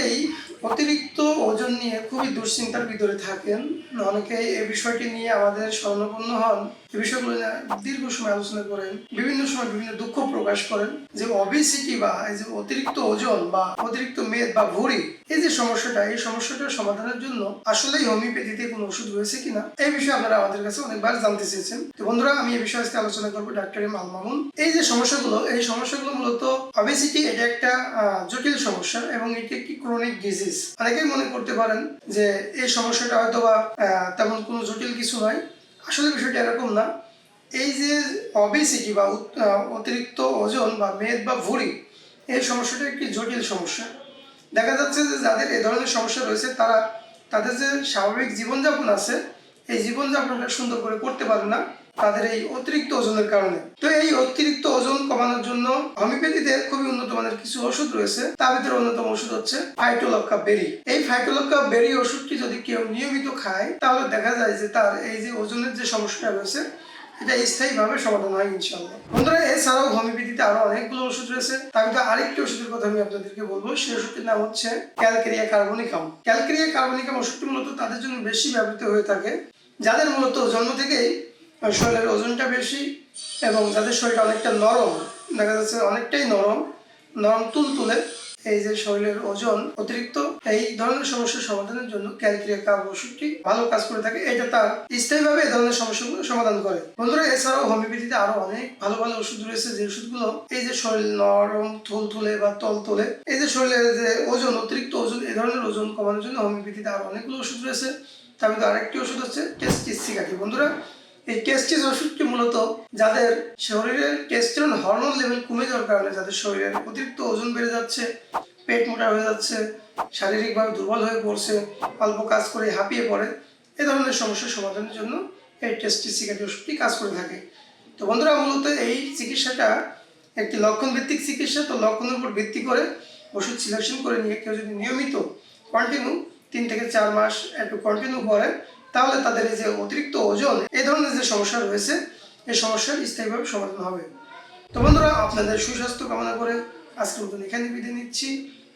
অনেকেই অতিরিক্ত ওজন নিয়ে খুবই দুশ্চিন্তার ভিতরে থাকেন। অনেকেই এ বিষয়টি নিয়ে আমাদের স্বর্ণপূর্ণ হন। এই বিষয়গুলো দীর্ঘ সময় আলোচনা করেন, বিভিন্ন সময় বিভিন্ন দুঃখ প্রকাশ করেন। যে অবিসিটি বা এই যে অতিরিক্ত ওজন বা অতিরিক্ত মেদ বা ভুঁড়ি এই যে সমস্যাটা, এই সমস্যাটার সমাধানের জন্য আসলেই হোমিওপ্যাথিতে কোনো ওষুধ রয়েছে কিনা, এই বিষয়ে আপনারা আমাদের কাছে অনেকবার জানতে চেয়েছেন। তো বন্ধুরা, আমি এই বিষয়ে আজকে আলোচনা করব ডাক্তার এম মামুন। এই যে সমস্যাগুলো, এই সমস্যাগুলো মূলত অবেসিটি এটা একটা জটিল সমস্যা এবং এটি একটি ক্রনিক ডিজিজ অনেকেই মনে করতে পারেন যে এই সমস্যাটা হয়তো বা তেমন কোনো জটিল কিছু নয়। আসলে বিষয়টা এরকম না। এই যে অবেসিটি বা অতিরিক্ত ওজন বা মেদ বা ভুড়ি, এই সমস্যাটা একটি জটিল সমস্যা। দেখা যাচ্ছে যে যাদের এ ধরনের সমস্যা রয়েছে, তারা তাদের যে স্বাভাবিক জীবনযাপন আছে, এই জীবনযাপনটা সুন্দর করে করতে পারে না। তাদের এই অতিরিক্ত ওজনের কারণে। তো এই অতিরিক্ত ওজন কমানোর জন্য হোমিওপ্যাথিতে খুবই উন্নত মানের কিছু ওষুধ রয়েছে। তার ভিতরে অন্যতম ওষুধ হচ্ছে ফাইটোলক্কা বেরি এই ফাইটোলক্কা বেরি ওষুধটি যদি কেউ নিয়মিত খায়, তাহলে দেখা যায় যে তার এই যে ওজনের যে সমস্যাটা রয়েছে, এটা স্থায়ীভাবে সমাধান হয় ইনশাল্লাহ বন্ধুরা, এছাড়াও হোমিওপ্যাথিতে আরও অনেকগুলো ওষুধ রয়েছে। তার ভিতরে আরেকটি ওষুধের কথা আমি আপনাদেরকে বলব। সেই ওষুধটির নাম হচ্ছে ক্যালকেরিয়া কার্বনিকাম ক্যালকেরিয়া কার্বনিকাম ওষুধটি মূলত তাদের জন্য বেশি ব্যবহৃত হয়ে থাকে। যাদের মূলত জন্ম থেকেই শরীরের ওজনটা বেশি এবং যাদের শরীরটা অনেকটা নরম। দেখা যাচ্ছে অনেকটাই নরম নরম তুলতুলে। এই যে শরীরের ওজন অতিরিক্ত, এই ধরনের সমস্যার সমাধানের জন্য ক্যালকেরিয়া কাপ ওষুধটি ভালো কাজ করে থাকে। এটা তার স্থায়ীভাবে এই ধরনের সমস্যাগুলো সমাধান করে। বন্ধুরা, এছাড়াও হোমিওপ্যাথিতে আরও অনেক ভালো ভালো ওষুধ রয়েছে। যে ওষুধগুলো, এই যে শরীর নরম থুল তুলে বা তল তুলে এই যে শরীরের যে ওজন, অতিরিক্ত ওজন, এই ধরনের ওজন কমানোর জন্য হোমিওপ্যাথিতে আরও অনেকগুলো ওষুধ রয়েছে। তার মধ্যে আরেকটি ওষুধ হচ্ছে টেস্টিস বন্ধুরা এই টেস্টিস ওষুধটি মূলত যাদের শরীরের টেস্টোস্টেরন হরমোন লেভেল কমে যাওয়ার কারণে যাদের শরীরের অতিরিক্ত ওজন বেড়ে যাচ্ছে, পেট মোটা হয়ে যাচ্ছে, শারীরিকভাবে দুর্বল হয়ে পড়ছে, অল্প কাজ করে হাঁপিয়ে পড়ে, এ ধরনের সমস্যার সমাধানের জন্য এই টেস্টিস সিকাটি ওষুধটি কাজ করে থাকে। তো বন্ধুরা, মূলত এই চিকিৎসাটা একটি লক্ষণ ভিত্তিক চিকিৎসা, তো লক্ষণের উপর ভিত্তি করে ওষুধ সিলেকশন করে নিয়ে কেউ যদি নিয়মিত কন্টিনিউ তিন থেকে চার মাস একটু কন্টিনিউ করে তাহলে তাদের এই যে অতিরিক্ত ওজন, এই ধরনের যে সমস্যা রয়েছে, এই সমস্যার স্থায়ীভাবে সমাধান হবে। তো বন্ধুরা, আপনাদের সুস্বাস্থ্য কামনা করে আজকের মতন এখানে বিদায় নিচ্ছি।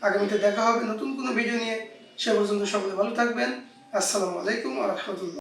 আগামীতে দেখা হবে নতুন কোনো ভিডিও নিয়ে। সে পর্যন্ত সকলে ভালো থাকবেন। আসসালামু আলাইকুম আ রহমতুল্লাহ।